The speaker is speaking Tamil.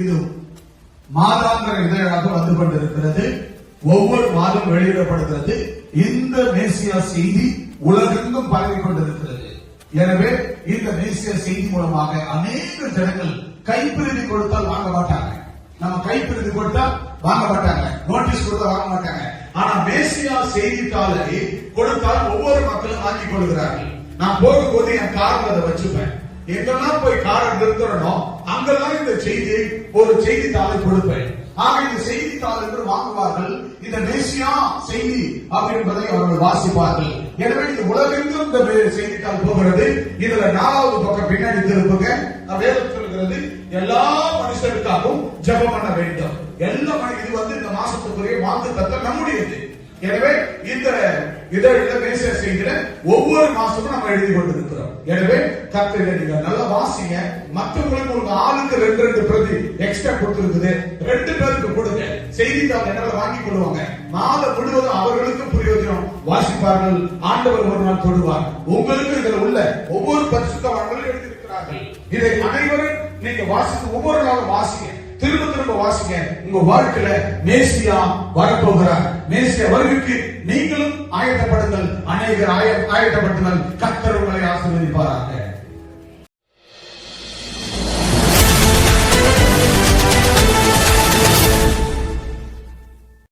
இது மாதாந்திர இதழாக வந்து கொண்டிருக்கிறது. ஒவ்வொரு மாதம் வெளியிடப்படுகிறது. இந்த மேசியா செய்தி உலகெங்கும் பரவி கொண்டிருக்கிறது. எனவே இந்த மேசியா செய்தி மூலமாக அநேக ஜனங்கள் கைப்பிரதி கொடுத்தால் வாங்க மாட்டாங்க. நம்ம கைப்பிரதி கொடுத்தா வாங்க மாட்டாங்க. நோட்டீஸ் கொடுத்தா வாங்க மாட்டாங்க. ஆனா மேசியா செய்தித்தாளை கொடுத்தால் ஒவ்வொரு மக்களும் வாங்கிக் கொள்கிறார்கள். நான் போகும்போது என் கார்ல அதை வச்சுப்பேன். எங்கெல்லாம் போய் காரை நிறுத்தணும் அங்கெல்லாம் இந்த செய்தியை ஒரு செய்தித்தாளை கொடுப்பேன். ஆக இந்த செய்தித்தாள் என்று வாங்குவார்கள். இந்த மேசியா செய்தி அப்படின்பதை அவர்கள் வாசிப்பார்கள். எனவே இந்த உலகெங்கும் இந்த செய்தித்தாள் போகிறது. இதுல நாலாவது பக்கம் பின்னாடி திருப்புங்க. வேதம் சொல்கிறது எல்லா மனுஷருக்காகவும் ஜபம் பண்ண வேண்டும். எல்லா மனி- இது வந்து இந்த மாசத்துக்குரிய வாக்கு தத்தம் நம்முடையது. எனவே இந்த இதழில் மேச செய்திகளை ஒவ்வொரு மாசமும் நம்ம எழுதி கொண்டிருக்கிறோம். எனவே கத்திர நீங்க நல்லா வாசிங்க. மற்றவங்களுக்கு உங்க ஆளுக்கு ரெண்டு ரெண்டு பிரதி எக்ஸ்ட்ரா கொடுத்திருக்குது. ரெண்டு பேருக்கு கொடுங்க. செய்தித்தாள் என்னால வாங்கி கொள்வாங்க? மாதம் முழுவதும் அவர்களுக்கு பிரயோஜனம் வாசிப்பார்கள். ஆண்டவர் ஒரு நாள் தொடுவார் உங்களுக்கு இதுல உள்ள ஒவ்வொரு பரிசுத்தவான்களும் எழுதியிருக்கிறார்கள். இதை அனைவரும் நீங்க வாசித்து ஒவ்வொரு நாளும் வாசிங்க. திரும்ப திரும்ப வாசிங்க. உங்க வாழ்க்கையில மேசியா வரப்போகிறார். மேசியா வருகைக்கு நீங்களும் ஆயத்தப்படுங்கள். அநேகர் ஆய- ஆயத்தப்படுத்துங்கள். கத்தர் உங்களை ஆசீர்வதிப்பாராங்க